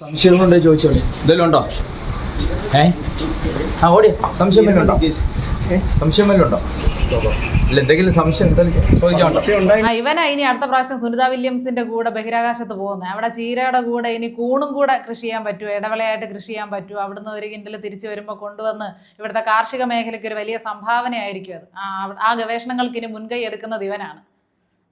സംശയങ്ങളുണ്ടോ ചോദിച്ചോളൂ. എന്തെങ്കിലും ഉണ്ടോ? ഏ? ആ ഓടി. സംശയം വല്ലതും ഉണ്ടോ? സംശയം വല്ലതും ഉണ്ടോ? ഇല്ല എന്തെങ്കിലും സംശയം ആ ഇവനാ ഇനി അടുത്ത പ്രാവശ്യം സുനിത വില്യംസിന്റെ കൂടെ ബഹിരാകാശത്ത് പോകുന്നത് അവിടെ ചീരയുടെ കൂടെ ഇനി കൂണും കൂടെ കൃഷി ചെയ്യാൻ പറ്റുമോ ഇടവേളയായിട്ട് കൃഷി ചെയ്യാൻ പറ്റുമോ അവിടുന്ന് ഒരു കിൻഡിൽ തിരിച്ചു വരുമ്പോൾ കൊണ്ടുവന്ന് ഇവിടുത്തെ കാർഷിക മേഖലയ്ക്ക് ഒരു വലിയ സംഭാവനയായിരിക്കും അത്. ആ ആ ഗവേഷണങ്ങൾക്ക് ഇനി മുൻകൈ എടുക്കുന്നത് ഇവനാണ്.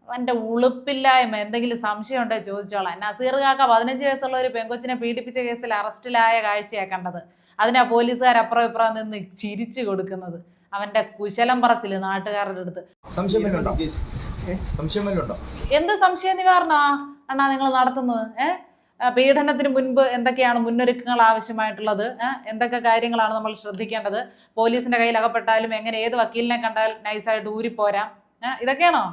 അവന്റെ ഉളുപ്പില്ലായ്മ എന്തെങ്കിലും സംശയം ഉണ്ടോ ചോദിച്ചോളാം. നസീർ കാക്ക പതിനഞ്ച് വയസ്സുള്ള ഒരു പെങ്കൊച്ചിനെ പീഡിപ്പിച്ച കേസിൽ അറസ്റ്റിലായ കാഴ്ചയാണ് കണ്ടത്. അതിനാ പോലീസുകാർ അപ്പുറം ഇപ്പുറം നിന്ന് ചിരിച്ചു കൊടുക്കുന്നത്. അവന്റെ കുശലം പറച്ചിൽ നാട്ടുകാരുടെ അടുത്ത്. എന്ത് സംശയ നിവാരണ? അണ്ണാ നിങ്ങൾ നടത്തുന്നത്? പീഡനത്തിന് മുൻപ് എന്തൊക്കെയാണ് മുന്നൊരുക്കങ്ങൾ ആവശ്യമായിട്ടുള്ളത്? എന്തൊക്കെ കാര്യങ്ങളാണ് നമ്മൾ ശ്രദ്ധിക്കേണ്ടത്? പോലീസിന്റെ കയ്യിൽ അകപ്പെട്ടാലും എങ്ങനെ ഏത് വക്കീലിനെ കണ്ടാൽ നൈസായിട്ട് ഊരിപ്പോരാം. പോരാ ഇതൊക്കെയാണോ?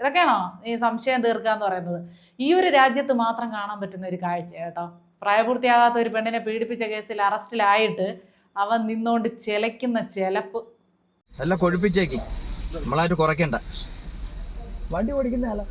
ഇതൊക്കെയാണോ ഈ സംശയം തീർക്കുക എന്ന് പറയുന്നത്? ഈ ഒരു രാജ്യത്ത് മാത്രം കാണാൻ പറ്റുന്ന ഒരു കാഴ്ച കേട്ടോ. പ്രായപൂർത്തിയാകാത്ത ഒരു പെണ്ണിനെ പീഡിപ്പിച്ച കേസിൽ അറസ്റ്റിലായിട്ട് അവൻ നിന്നോണ്ട് ചെലക്കുന്ന ചെലപ്പ്. എല്ലാം കൊഴുപ്പിച്ചേക്ക്. നമ്മളായിട്ട് കുറയ്ക്കണ്ട. വണ്ടി ഓടിക്കുന്ന ആളാ.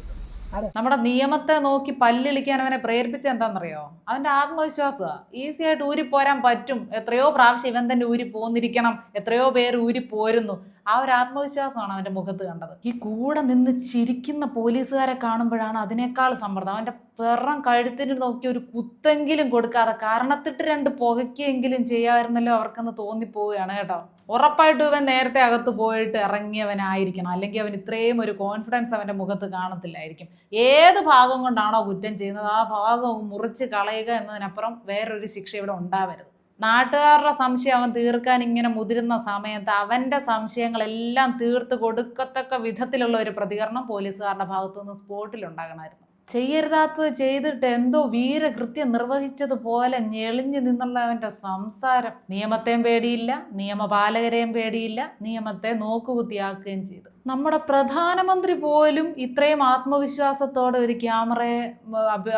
നമ്മുടെ നിയമത്തെ നോക്കി പല്ലിളിക്കാൻ അവനെ പ്രേരിപ്പിച്ച എന്താണെന്നറിയോ? അവന്റെ ആത്മവിശ്വാസമാണ് ഈസി ആയിട്ട് ഊരി പോരാൻ പറ്റും. എത്രയോ പ്രാവശ്യം ഇവൻ തന്നെ ഊരി പോന്നിരിക്കണം എത്രയോ പേര് ഊരി പോരുന്നു ആ ഒരു ആത്മവിശ്വാസമാണ് അവന്റെ മുഖത്ത് കണ്ടത്. ഈ കൂടെ നിന്ന് ചിരിക്കുന്ന പോലീസുകാരെ കാണുമ്പോഴാണ് അതിനേക്കാൾ സമ്മർദ്ദം. അവന്റെ പിറം കഴുത്തിന് നോക്കി ഒരു കുത്തെങ്കിലും കൊടുക്കാതെ കാരണത്തിട്ട് രണ്ട് പുകയ്ക്കെങ്കിലും ചെയ്യാമായിരുന്നല്ലോ അവർക്കെന്ന് തോന്നിപ്പോവുകയാണ് കേട്ടോ. ഉറപ്പായിട്ടും ഇവൻ നേരത്തെ അകത്ത് പോയിട്ട് ഇറങ്ങിയവനായിരിക്കണം. അല്ലെങ്കിൽ അവൻ ഇത്രയും ഒരു കോൺഫിഡൻസ് അവന്റെ മുഖത്ത് കാണത്തില്ലായിരിക്കും. ഏത് ഭാഗം കൊണ്ടാണോ കുറ്റം ചെയ്യുന്നത്? ആ ഭാഗം മുറിച്ച് കളയുക എന്നതിനപ്പുറം വേറൊരു ശിക്ഷ ഇവിടെ ഉണ്ടാവരുത്. നാട്ടുകാരുടെ സംശയം അവൻ തീർക്കാൻ ഇങ്ങനെ മുതിരുന്ന സമയത്ത് അവന്റെ സംശയങ്ങളെല്ലാം തീർത്ത് കൊടുക്കത്തക്ക വിധത്തിലുള്ള ഒരു പ്രതികരണം പോലീസുകാരുടെ ഭാഗത്തു നിന്ന് സ്പോട്ടിൽ ഉണ്ടാകണമായിരുന്നു ചെയ്യരുതാത്തത് ചെയ്തിട്ട് എന്തോ വീരകൃത്യം നിർവഹിച്ചതുപോലെ ഞെളിഞ്ഞു നിന്നുള്ള അവന്റെ സംസാരം. നിയമത്തെയും പേടിയില്ല നിയമപാലകരെയും പേടിയില്ല നിയമത്തെ നോക്കുകുത്തിയാക്കുകയും ചെയ്തു. നമ്മുടെ പ്രധാനമന്ത്രി പോലും ഇത്രയും ആത്മവിശ്വാസത്തോടെ ഒരു ക്യാമറയെ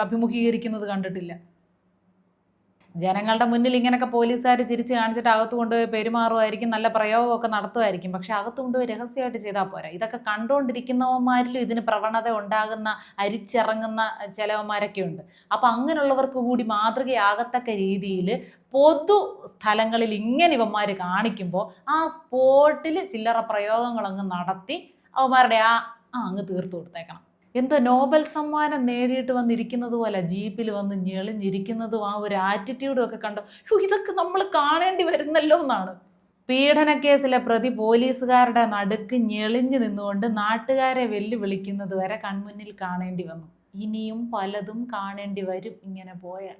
അഭിമുഖീകരിക്കുന്നത് കണ്ടിട്ടില്ല. ജനങ്ങളുടെ മുന്നിൽ ഇങ്ങനെയൊക്കെ പോലീസുകാർ ചിരിച്ച് കാണിച്ചിട്ട് അകത്ത് കൊണ്ടുപോയി പെരുമാറുമായിരിക്കും നല്ല പ്രയോഗമൊക്കെ നടത്തുമായിരിക്കും. പക്ഷെ അകത്ത് കൊണ്ടുപോയി രഹസ്യമായിട്ട് ചെയ്താൽ പോരാ. ഇതൊക്കെ കണ്ടുകൊണ്ടിരിക്കുന്നവന്മാരിലും ഇതിന് പ്രവണത ഉണ്ടാകുന്ന അരിച്ചിറങ്ങുന്ന ചിലവന്മാരൊക്കെ ഉണ്ട്. അപ്പം അങ്ങനെയുള്ളവർക്ക് കൂടി മാതൃകയാകത്തക്ക രീതിയിൽ പൊതു സ്ഥലങ്ങളിൽ ഇങ്ങനെ ഇവന്മാർ കാണിക്കുമ്പോൾ ആ സ്പോട്ടിൽ ചില്ലറ പ്രയോഗങ്ങളങ്ങ് നടത്തി അവന്മാരുടെ ആ അങ്ങ് തീർത്തു കൊടുത്തേക്കണം. എന്തോ നോബൽ സമ്മാനം നേടിയിട്ട് വന്നിരിക്കുന്നത് പോലെ ജീപ്പിൽ വന്ന് ഞെളിഞ്ഞിരിക്കുന്നതും ആ ഒരു ആറ്റിറ്റ്യൂഡും ഒക്കെ കണ്ടു. "ഹോ, ഇതൊക്കെ നമ്മൾ കാണേണ്ടി വരുന്നല്ലോ എന്നാണ്. പീഡനക്കേസിലെ പ്രതി പോലീസുകാരുടെ നടുക്ക് ഞെളിഞ്ഞു നിന്നുകൊണ്ട് നാട്ടുകാരെ വെല്ലുവിളിക്കുന്നത് വരെ കൺമുന്നിൽ കാണേണ്ടി വന്നു. ഇനിയും പലതും കാണേണ്ടി വരും ഇങ്ങനെ പോയാൽ.